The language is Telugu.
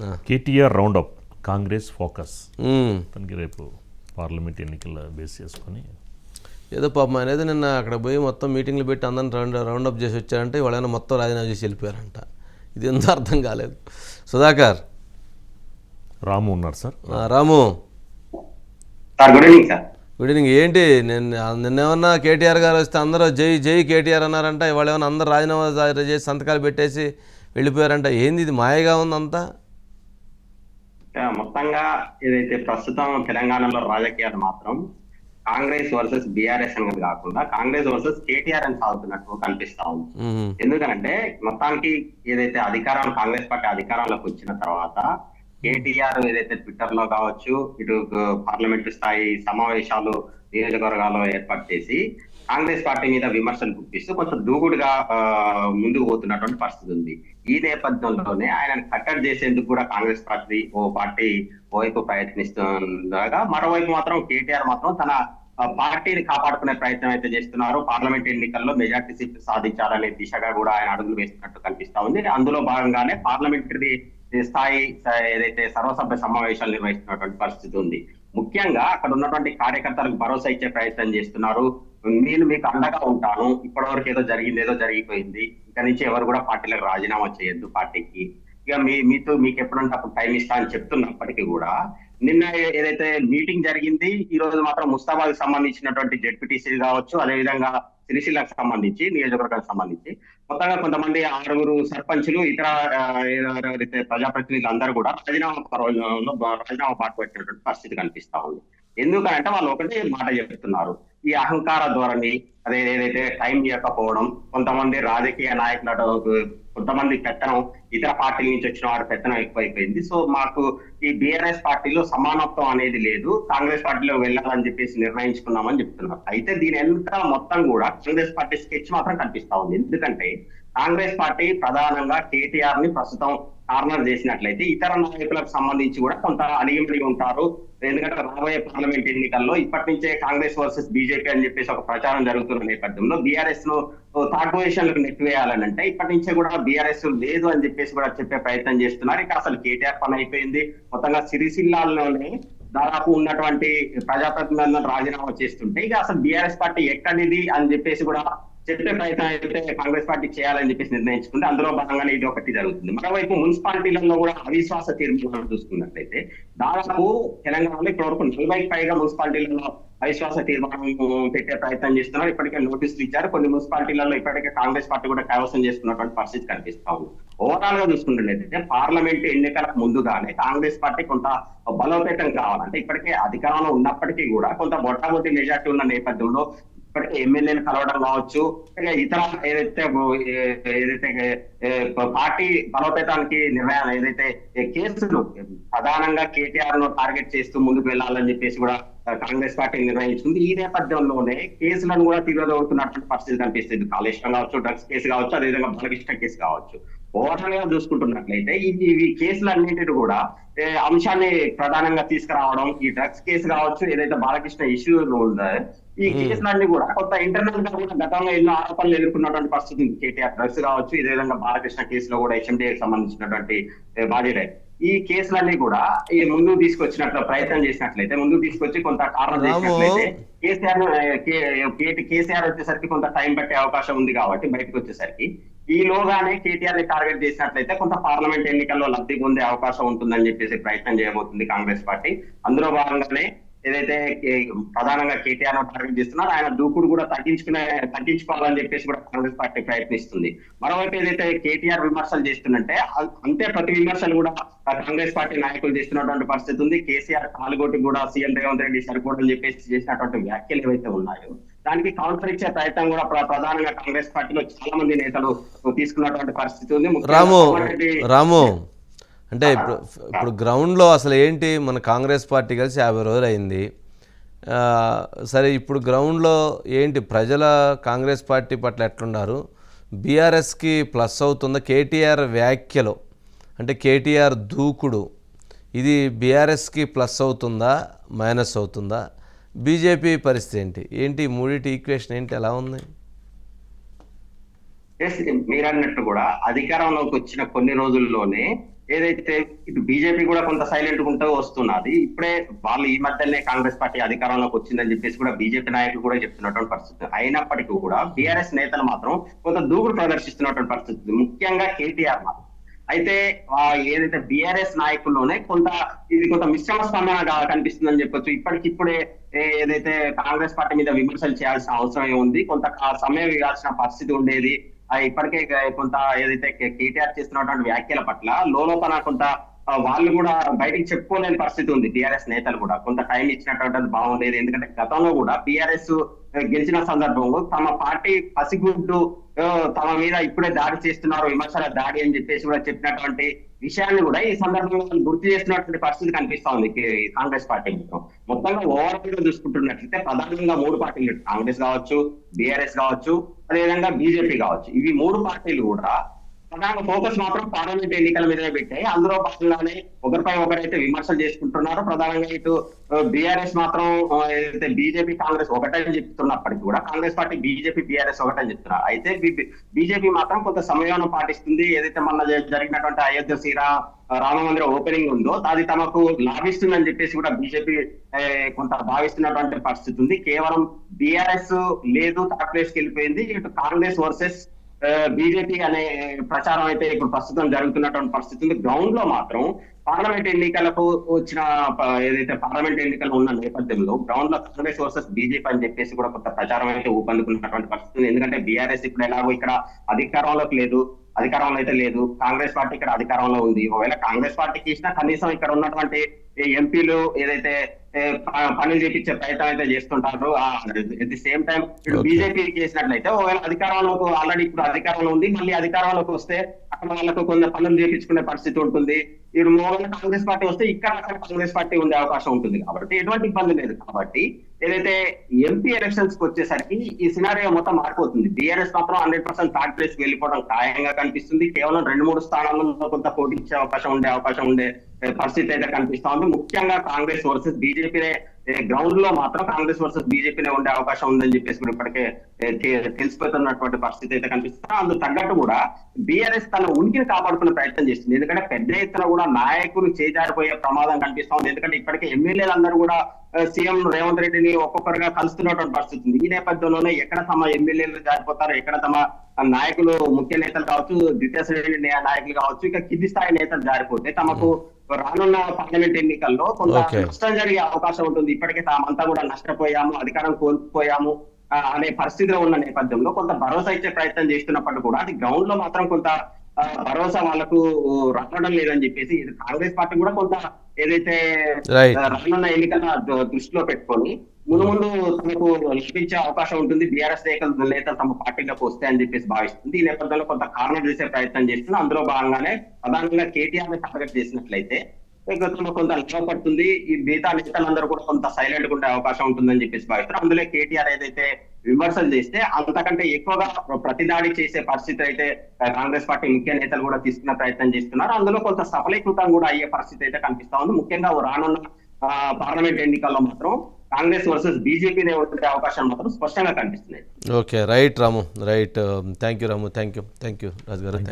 KTR round up Congress focus. తనకి రేపు పార్లమెంట్ ఎన్నికల బేస్ చేసుకొని. ఏదో పాపం ఆయన ఏదో నిన్న అక్కడ పోయి మొత్తం మీటింగ్లు పెట్టి అందరిని రౌండ్ రౌండ్ అప్ చేసి వచ్చారంటే వాళ్ళైనా మొత్తం రాజీనామా చేసి వెళ్ళిపోయారంట. ఇది ఎంతో అర్థం కాలేదు. సుధాకర్. రాము ఉన్నారు సార్. ఆ, Ramu. Sir good evening sir good evening ఏంటి నిన్న నిన్నేమన్నా కేటీఆర్ గారు వస్తే అందరూ జై జై కేటీఆర్ అన్నారంట. ఇవాళ ఏమన్నా అందరూ రాజీనామా జా- చేసి సంతకాలు పెట్టేసి వెళ్ళిపోయారంట. ఏంది ఇది మాయగా ఉందంతా? మొత్తంగా ఏదైతే ప్రస్తుతం తెలంగాణలో రాజకీయాలు మాత్రం కాంగ్రెస్ వర్సెస్ బీఆర్ఎస్ అనేది కాకుండా కాంగ్రెస్ వర్సెస్ కేటీఆర్ అని సాగుతున్నట్టు కనిపిస్తా ఉంది. ఎందుకంటే మొత్తానికి ఏదైతే అధికారం కాంగ్రెస్ పార్టీ అధికారంలోకి వచ్చిన తర్వాత కేటీఆర్ ఏదైతే ట్విట్టర్లో కావచ్చు ఇటు పార్లమెంట్ స్థాయి సమావేశాలు నియోజకవర్గాల్లో ఏర్పాటు చేసి కాంగ్రెస్ పార్టీ మీద విమర్శలు గుప్పిస్తూ కొంచెం దూకుడుగా ముందుకు పోతున్నటువంటి పరిస్థితి ఉంది. ఈ నేపథ్యంలోనే ఆయనను కట్టడి చేసేందుకు కూడా కాంగ్రెస్ పార్టీ ఓ పార్టీ ఓవైపు ప్రయత్నిస్తుండగా మరోవైపు మాత్రం కేటీఆర్ మాత్రం తన పార్టీని కాపాడుకునే ప్రయత్నం అయితే చేస్తున్నారు. పార్లమెంట్ ఎన్నికల్లో మెజార్టీ సీట్లు సాధించాలనే దిశగా కూడా ఆయన అడుగులు వేస్తున్నట్టు కనిపిస్తా ఉంది. అందులో భాగంగానే పార్లమెంటరీ స్థాయి స్థాయి ఏదైతే సర్వసభ్య సమావేశాలు నిర్వహిస్తున్నటువంటి పరిస్థితి ఉంది. ముఖ్యంగా అక్కడ ఉన్నటువంటి కార్యకర్తలకు భరోసా ఇచ్చే ప్రయత్నం చేస్తున్నారు. నేను మీకు అండగా ఉంటాను. ఇప్పటివరకు ఏదో జరిగింది ఏదో జరిగిపోయింది. ఇక నుంచి ఎవరు కూడా పార్టీలకు రాజీనామా చేయొద్దు పార్టీకి. ఇక మీ మీతో మీకు ఎప్పుడంటే అప్పుడు టైం ఇస్తా అని చెప్తున్నప్పటికీ కూడా నిన్న ఏదైతే మీటింగ్ జరిగింది ఈ రోజు మాత్రం ముస్తాబాద్ సంబంధించినటువంటి జెడ్పీటీసీ కావచ్చు అదేవిధంగా సిరిసిల్లకు సంబంధించి నియోజకవర్గానికి సంబంధించి. మొత్తంగా కొంతమంది ఆరుగురు సర్పంచులు ఇతర ఆ, ఎవరైతే ప్రజాప్రతినిధులు అందరూ కూడా రాజీనామా రాజీనామా పాటు పెట్టినటువంటి పరిస్థితి కనిపిస్తా ఉంది. ఎందుకంటే వాళ్ళు ఒకటే మాట చెప్తున్నారు. ఈ అహంకార ధోరణి అదే ఏదైతే టైం ఇవ్వకపోవడం కొంతమంది రాజకీయ నాయకులతో కొంతమంది పెత్తనం ఇతర పార్టీల నుంచి వచ్చిన వారి పెత్తనం ఎక్కువైపోయింది. సో మాకు ఈ బీఆర్ఎస్ పార్టీలో సమానత్వం అనేది లేదు. కాంగ్రెస్ పార్టీలో వెళ్ళాలని చెప్పేసి నిర్ణయించుకున్నామని చెప్తున్నారు. అయితే దీని వెనుక మొత్తం కూడా కాంగ్రెస్ పార్టీ స్కెచ్ మాత్రం కనిపిస్తా ఉంది. ఎందుకంటే కాంగ్రెస్ పార్టీ ప్రధానంగా కేటీఆర్ని ప్రస్తుతం కార్నర్ చేసినట్లయితే ఇతర నాయకులకు సంబంధించి కూడా కొంత అణిగిమణిగి ఉంటారు. ఎందుకంటే రాబోయే పార్లమెంట్ ఎన్నికల్లో ఇప్పటి నుంచే కాంగ్రెస్ వర్సెస్ బీజేపీ అని చెప్పేసి ఒక ప్రచారం జరుగుతున్న నేపథ్యంలో బీఆర్ఎస్ను థర్డ్ పొజిషన్లకు నెట్టివేయాలని అంటే ఇప్పటి నుంచే కూడా బీఆర్ఎస్ లేదు అని చెప్పేసి కూడా చెప్పే ప్రయత్నం చేస్తున్నారు. ఇక అసలు కేటీఆర్ పని అయిపోయింది. మొత్తంగా సిరిసిల్లాల్లోనే దాదాపు ఉన్నటువంటి ప్రజాప్రతినిధులను రాజీనామా చేస్తుంటే ఇక అసలు బీఆర్ఎస్ పార్టీ ఎక్కడిది అని చెప్పేసి కూడా చెప్పే ప్రయత్నం అయితే కాంగ్రెస్ పార్టీ చేయాలని చెప్పేసి నిర్ణయించుకుంటే అందులో భాగంగానే ఇది ఒకటి జరుగుతుంది. మరోవైపు మున్సిపాలిటీలలో కూడా అవిశ్వాస తీర్మానం చూసుకున్నట్లయితే దాదాపు తెలంగాణలో ఇప్పటివరకు నలభైకి పైగా మున్సిపాలిటీలలో అవిశ్వాస తీర్మానం పెట్టే ప్రయత్నం చేస్తున్నారు. ఇప్పటికే నోటీసులు ఇచ్చారు. కొన్ని మున్సిపాలిటీలలో ఇప్పటికే కాంగ్రెస్ పార్టీ కూడా కైవసం చేసుకున్నటువంటి పరిస్థితి కనిపిస్తా ఉంది. ఓవరాల్గా చూసుకుంటున్నట్లయితే పార్లమెంట్ ఎన్నికలకు ముందుగానే కాంగ్రెస్ పార్టీ కొంత బలోపేతం కావాలంటే ఇప్పటికే అధికారంలో ఉన్నప్పటికీ కూడా కొంత బొట్టాబొట్టి మెజార్టీ ఉన్న నేపథ్యంలో ఇప్పటికే ఎమ్మెల్యేలు కలవడం కావచ్చు ఇతర ఏదైతే ఏదైతే పార్టీ బలోపేతానికి నిర్ణయాలు ఏదైతే కేసులు ప్రధానంగా కేటీఆర్ను టార్గెట్ చేస్తూ ముందుకు వెళ్ళాలని చెప్పేసి కూడా కాంగ్రెస్ పార్టీ నిర్ణయించుకుంది. ఈ నేపథ్యంలోనే కేసులను కూడా తీవ్రదవుతున్నటువంటి పరిస్థితి కనిపిస్తుంది. కాళేశ్వరం కావచ్చు డ్రగ్స్ కేసు కావచ్చు అదేవిధంగా బాలకృష్ణ కేసు కావచ్చు. ఓవరాల్గా చూసుకుంటున్నట్లయితే ఇవి ఇవి కేసులన్నింటిని కూడా అంశాన్ని ప్రధానంగా తీసుకురావడం ఈ డ్రగ్స్ కేసు కావచ్చు ఏదైతే బాలకృష్ణ ఇష్యూ ఉందో ఈ కేసులన్నీ కూడా కొంత ఇంటర్నల్గా కూడా గతంలో ఎన్నో ఆరోపణలు ఎదుర్కొన్నటువంటి పరిస్థితి ఉంది. కేటీఆర్ డ్రగ్స్ కావచ్చు ఇదే విధంగా బాలకృష్ణ కేసులో కూడా హెచ్ఎండిఏకి సంబంధించినటువంటి ఏ, బాధ్యత ఈ కేసులన్నీ కూడా ఈ ముందుకు తీసుకొచ్చినట్లు ప్రయత్నం చేసినట్లయితే ముందుకు తీసుకొచ్చి కొంత కారణం. చేసినట్లయితే కేసీఆర్ కేసీఆర్ వచ్చేసరికి కొంత టైం పట్టే అవకాశం ఉంది కాబట్టి బయటకు వచ్చేసరికి ఈలోగానే కేటీఆర్ని టార్గెట్ చేసినట్లయితే కొంత పార్లమెంట్ ఎన్నికల్లో లబ్ధి పొందే అవకాశం ఉంటుందని చెప్పేసి ప్రయత్నం చేయబోతుంది కాంగ్రెస్ పార్టీ. అందులో భాగంగానే ఏదైతే ప్రధానంగా కేటీఆర్ టార్గెట్ చేస్తున్నారు ఆయన దూకుడు కూడా తగ్గించుకునే తగ్గించుకోవాలని చెప్పేసి కూడా కాంగ్రెస్ పార్టీ ప్రయత్నిస్తుంది. మరోవైపు ఏదైతే కేటీఆర్ విమర్శలు చేస్తుందంటే అంతే ప్రతి విమర్శలు కూడా కాంగ్రెస్ పార్టీ నాయకులు చేస్తున్నటువంటి పరిస్థితి ఉంది. కేసీఆర్ కాలుగోటి కూడా సీఎం రేవంత్ రెడ్డి సరిపోవడం చెప్పేసి చేసినటువంటి వ్యాఖ్యలు ఏవైతే ఉన్నాయో దానికి కౌంటర్ ఇచ్చే ప్రయత్నం కూడా ప్ర- ప్రధానంగా కాంగ్రెస్ పార్టీలో చాలా మంది నేతలు తీసుకున్నటువంటి పరిస్థితి ఉంది. రాము రాము అంటే ఇప్పుడు ఇప్పుడు గ్రౌండ్లో అసలు ఏంటి? మన కాంగ్రెస్ పార్టీ కలిసి యాభై రోజులు అయింది సరే ఇప్పుడు గ్రౌండ్లో ఏంటి? ప్రజల కాంగ్రెస్ పార్టీ పట్ల ఎట్లున్నారు? బీఆర్ఎస్కి ప్లస్ అవుతుందా? కేటీఆర్ వ్యాఖ్యలు అంటే కేటీఆర్ దూకుడు ఇది బీఆర్ఎస్కి ప్లస్ అవుతుందా? మైనస్ అవుతుందా? బీజేపీ పరిస్థితి ఏంటి? ఏంటి మూడింటి ఈక్వేషన్ ఏంటి? ఎలా ఉంది? ఎస్, మీరన్నట్టు కూడా అధికారంలోకి వచ్చిన కొన్ని రోజుల్లోనే ఏదైతే ఇటు బీజేపీ కూడా కొంత సైలెంట్ ఉంటూ వస్తున్నది ఇప్పుడే వాళ్ళు ఈ మధ్యనే కాంగ్రెస్ పార్టీ అధికారంలోకి వచ్చిందని చెప్పేసి కూడా బీజేపీ నాయకులు కూడా చెప్తున్నటువంటి పరిస్థితి. అయినప్పటికీ కూడా బీఆర్ఎస్ నేతలు మాత్రం కొంత దూకుడు ప్రదర్శిస్తున్నటువంటి పరిస్థితి. ముఖ్యంగా కేటీఆర్ మాత్రం. అయితే ఏదైతే బీఆర్ఎస్ నాయకుల్లోనే కొంత ఇది కొంత మిశ్రమ స్పందన కనిపిస్తుందని చెప్పొచ్చు. ఇప్పటికిప్పుడే ఏదైతే కాంగ్రెస్ పార్టీ మీద విమర్శలు చేయాల్సిన అవసరం ఉంది కొంత సమయం ఇవ్వాల్సిన పరిస్థితి ఉండేది. ఇప్పటికే కొంత ఏదైతే కేటీఆర్ చేస్తున్నటువంటి వ్యాఖ్యల పట్ల లోపల కొంత వాళ్ళు కూడా బయటికి చెప్పుకోలేని పరిస్థితి ఉంది. టిఆర్ఎస్ నేతలు కూడా. కొంత టైం ఇచ్చినటువంటి బాగుండేది. ఎందుకంటే గతంలో కూడా టిఆర్ఎస్ గెలిచిన సందర్భంలో తమ పార్టీ పసిగుడ్డు తమ మీద ఇప్పుడే దాడి చేస్తున్నారు విమర్శల దాడి అని చెప్పేసి కూడా చెప్పినటువంటి విషయాన్ని కూడా ఈ సందర్భంలో గుర్తు చేస్తున్నటువంటి పరిస్థితి కనిపిస్తా ఉంది కాంగ్రెస్ పార్టీ మొత్తం మొత్తంగా ఓవరాల్గా చూసుకుంటున్నట్లయితే ప్రధానంగా మూడు పార్టీలు కాంగ్రెస్ కావచ్చు బీఆర్ఎస్ కావచ్చు అదేవిధంగా బీజేపీ కావచ్చు. ఇవి మూడు పార్టీలు కూడా ప్రధాన ఫోకస్ మాత్రం పార్లమెంట్ ఎన్నికల మీదనే పెట్టాయి అందులో భాగంగానే ఒకరిపై ఒకరైతే విమర్శలు చేసుకుంటున్నారు. ప్రధానంగా ఇటు బీఆర్ఎస్ మాత్రం ఏదైతే బీజేపీ కాంగ్రెస్ ఒకటని చెప్తున్నప్పటికీ కూడా కాంగ్రెస్ పార్టీ బీజేపీ బీఆర్ఎస్ ఒకటని చెప్తున్నారు. అయితే బీజేపీ మాత్రం కొంత సమయాన్ని పాటిస్తుంది. ఏదైతే మొన్న జరిగినటువంటి అయోధ్య శ్రీరా రామ మందిర ఓపెనింగ్ ఉందో అది తమకు లాభిస్తుందని చెప్పేసి కూడా బీజేపీ కొంత భావిస్తున్నటువంటి పరిస్థితి ఉంది. కేవలం బీఆర్ఎస్ లేదు థర్డ్ ప్లేస్కి వెళ్ళిపోయింది. ఇటు కాంగ్రెస్ వర్సెస్ బీజేపీ అనే ప్రచారం అయితే ఇప్పుడు ప్రస్తుతం జరుగుతున్నటువంటి పరిస్థితి గ్రౌండ్లో మాత్రం పార్లమెంట్ ఎన్నికలకు వచ్చిన ఏదైతే పార్లమెంట్ ఎన్నికలు ఉన్న నేపథ్యంలో గ్రౌండ్లో కాంగ్రెస్ వర్సెస్ బీజేపీ అని చెప్పేసి కూడా కొంత ప్రచారం అయితే ఊపందుకున్నటువంటి పరిస్థితి ఉంది. ఎందుకంటే బీఆర్ఎస్ ఇప్పుడు ఎలాగో ఇక్కడ అధికారంలోకి లేదు అధికారంలో అయితే లేదు. కాంగ్రెస్ పార్టీ ఇక్కడ అధికారంలో ఉంది. ఒకవేళ కాంగ్రెస్ పార్టీకి ఇచ్చినా కనీసం ఇక్కడ ఉన్నటువంటి ఎంపీలు ఏదైతే పనులు చేపించే ప్రయత్నం అయితే చేస్తుంటారు. ఎట్ ది సేమ్ టైం ఇప్పుడు. బీజేపీ చేసినట్లయితే ఒకవేళ అధికారంలోకి ఆల్రెడీ ఇప్పుడు అధికారంలో ఉంది మళ్ళీ అధికారంలోకి వస్తే అక్కడ వాళ్ళకు కొంత పనులు చేపించుకునే పరిస్థితి ఉంటుంది. ఇప్పుడు మూల కాంగ్రెస్ పార్టీ వస్తే ఇక్కడ అక్కడ కాంగ్రెస్ పార్టీ ఉండే అవకాశం ఉంటుంది కాబట్టి ఎటువంటి ఇబ్బంది లేదు. కాబట్టి ఏదైతే ఎంపీ ఎలక్షన్స్కి వచ్చేసరికి ఈ సినారియో మొత్తం మారిపోతుంది. బీఆర్ఎస్ మాత్రం హండ్రెడ్ పర్సెంట్ థర్డ్ ప్లేస్ వెళ్ళిపోవడం ఖాయంగా కనిపిస్తుంది. కేవలం రెండు మూడు స్థానాల్లో కొంత పోటీ ఇచ్చే అవకాశం ఉండే అవకాశం ఉండే పరిస్థితి అయితే కనిపిస్తా ఉంది ముఖ్యంగా కాంగ్రెస్ వర్సెస్ బీజేపీనే గ్రౌండ్లో మాత్రం కాంగ్రెస్ వర్సెస్ బీజేపీనే ఉండే అవకాశం ఉందని చెప్పేసి కూడా ఇప్పటికే తెలిసిపోతున్నటువంటి పరిస్థితి అయితే కనిపిస్తుంది. అందుకు తగ్గట్టు కూడా బీఆర్ఎస్ తన ఉనికిని కాపాడుకునే ప్రయత్నం చేస్తుంది. ఎందుకంటే పెద్ద ఎత్తున కూడా నాయకులు చేజారిపోయే ప్రమాదం కనిపిస్తా ఉంది. ఎందుకంటే ఇప్పటికే ఎమ్మెల్యేలు అందరూ కూడా సీఎం రేవంత్ రెడ్డిని ఒక్కొక్కరుగా కలుస్తున్నటువంటి పరిస్థితి ఉంది. ఈ నేపథ్యంలోనే ఎక్కడ తమ ఎమ్మెల్యేలు జారిపోతారు ఎక్కడ తమ నాయకులు ముఖ్య నేతలు కావచ్చు ద్వితీయ శ్రేణి నాయకులు కావచ్చు ఇక కింది స్థాయి నేతలు జారిపోతే తమకు రానున్న పార్లమెంట్ ఎన్నికల్లో కొంత. నష్టం జరిగే అవకాశం ఉంటుంది ఇప్పటికే తామంతా కూడా నష్టపోయాము అధికారం కోల్పోయాము అనే పరిస్థితిలో ఉన్న నేపథ్యంలో కొంత భరోసా ఇచ్చే ప్రయత్నం చేస్తున్నప్పటికీ కూడా అది గ్రౌండ్లో మాత్రం కొంత భరోసా వాళ్ళకు రావడం లేదని చెప్పేసి కాంగ్రెస్ పార్టీ కూడా కొంత ఏదైతే రానున్న ఎన్నికల దృష్టిలో పెట్టుకొని ముందు ముందు తమకు లభించే అవకాశం ఉంటుంది. బీఆర్ఎస్ నేతలు నేతలు తమ పార్టీలోకి వస్తాయని చెప్పేసి భావిస్తుంది. ఈ నేపథ్యంలో కొంత కారణం చేసే ప్రయత్నం చేస్తుంది. అందులో భాగంగానే ప్రధానంగా కేటీఆర్ని టార్గెట్ చేసినట్లయితే గతంలో కొంత లాభపడుతుంది ఈ మిగతా నేతలందరూ కూడా కొంత సైలెంట్గా ఉండే అవకాశం ఉంటుందని చెప్పేసి భావిస్తారు. అందులో కేటీఆర్ ఏదైతే విమర్శలు చేస్తే అంతకంటే ఎక్కువగా ప్రతిదాడి చేసే పరిస్థితి అయితే కాంగ్రెస్ పార్టీ ముఖ్య నేతలు కూడా తీసుకున్న ప్రయత్నం చేస్తున్నారు. అందులో కొంత సఫలీకృతం కూడా అయ్యే పరిస్థితి అయితే కనిపిస్తా ఉంది. ముఖ్యంగా రానున్న పార్లమెంట్ ఎన్నికల్లో మాత్రం కాంగ్రెస్ వర్సెస్ బీజేపీనే ఉండే అవకాశం మాత్రం స్పష్టంగా కనిపిస్తున్నాయి. Okay. Right Ramu. Right um, thank you Ramu. Thank you thank you Raju garu